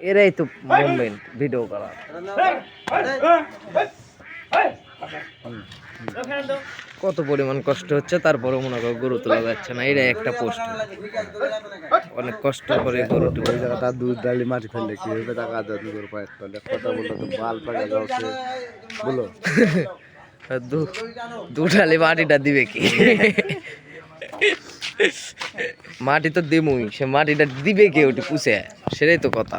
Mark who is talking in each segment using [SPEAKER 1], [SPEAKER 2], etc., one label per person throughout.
[SPEAKER 1] এরাই তো movement video করা। কত পরিমাণ কষ্ট হচ্ছে তারপরে মনে করো গরু তোলা যাচ্ছে না এটাই একটা পোস্ট অনেক কষ্ট করে গরু
[SPEAKER 2] ওই জায়গাটা দুধ ডালি মাটি ফেললে কি হবে টাকা আদায় করে পায়ের তলে কথা বলল তো বাল পাকা যাচ্ছে। বলো
[SPEAKER 1] দু- ডালি মাটিটা দিবে কি? মাটি তো দিমুই, সে মাটিটা দিবে কে ওটি পুষে? সেটাই তো কথা।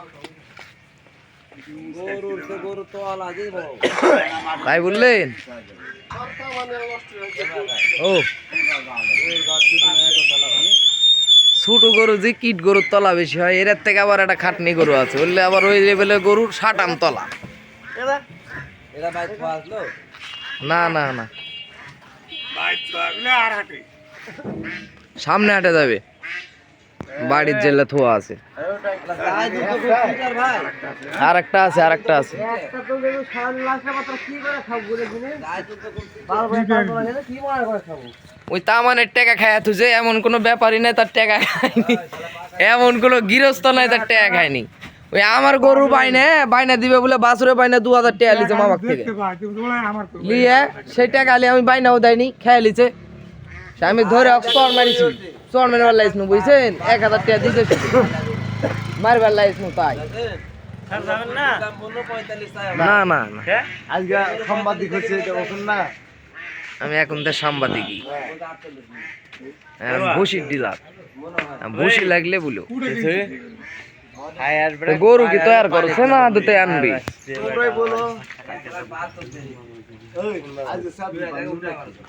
[SPEAKER 1] বললেন? ও। ছোট গরু যে কিট গরুর তলা বেশি হয়, এর থেকে আবার একটা খাটনি গরু আছে। বললে আবার ওই লেভেলে গরুর সাটাম তলা। না না না। সামনে হাটে যাবে। বাড়ির জেলে থোয়া আছে। আর একটা আছে। আর একটা আছে ওই এমন কোনো ব্যাপারই নাই, তার টাকা খায়নি। এমন কোনো গৃহস্থ নাই, তার টাকা খায়নি। ওই আমার গরু বাইনে, বাইনা দিবে বলে বাসুরে বাইনা দু হাজার টাকা লিছে মামার থেকে। লিয়ে, সেই টাকা আলি আমি বাইনাও দেয়নি, খেয়ে লিছে। আমি ধরে চর মারিছি। চর লাইস নু বুঝছেন? এক হাজার টাকা দিতে মারবার লাইস নু তাই। না না না
[SPEAKER 2] আজকে সাংবাদিক হচ্ছে এটা বলুন না।
[SPEAKER 1] আমি এখন তো সাংবাদিকই। ভুসির ডিলার। ভুসি লাগলে বলো। গরু কি তৈরি করছে না দুটো আনবি।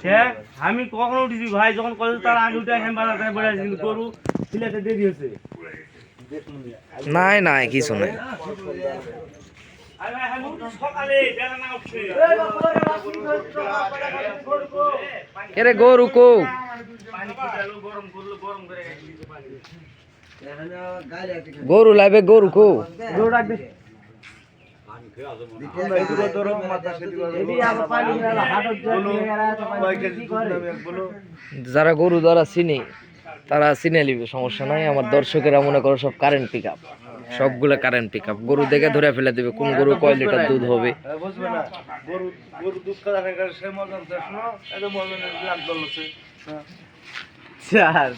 [SPEAKER 3] হ্যাঁ আমি কখন উঠেছি ভাই? যখন কলেজ তার আগে উঠে এখানে বাজার বেড়ে গরু সিলেটে দেরি হয়েছে।
[SPEAKER 1] নাই নাই কিছু নাই এরে গরু কো
[SPEAKER 3] পানি ফুটালো গরম করল গরম করে খাইছি পানি
[SPEAKER 1] গরু লাইবে গরু কো
[SPEAKER 2] নেবে, বলো।
[SPEAKER 1] যারা গরু যারা চিনি তারা চিনে নিবে সমস্যা নাই। আমার দর্শকেরা মনে করো সব কারেন্ট পিক আপ সবগুলো কারেন্ট পিক আপ গরু দেখে ধরে ফেলে দেবে কোন গরু কয় লিটার দুধ হবে।
[SPEAKER 2] হ্যাঁ, হ্যাঁ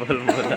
[SPEAKER 1] বলব না।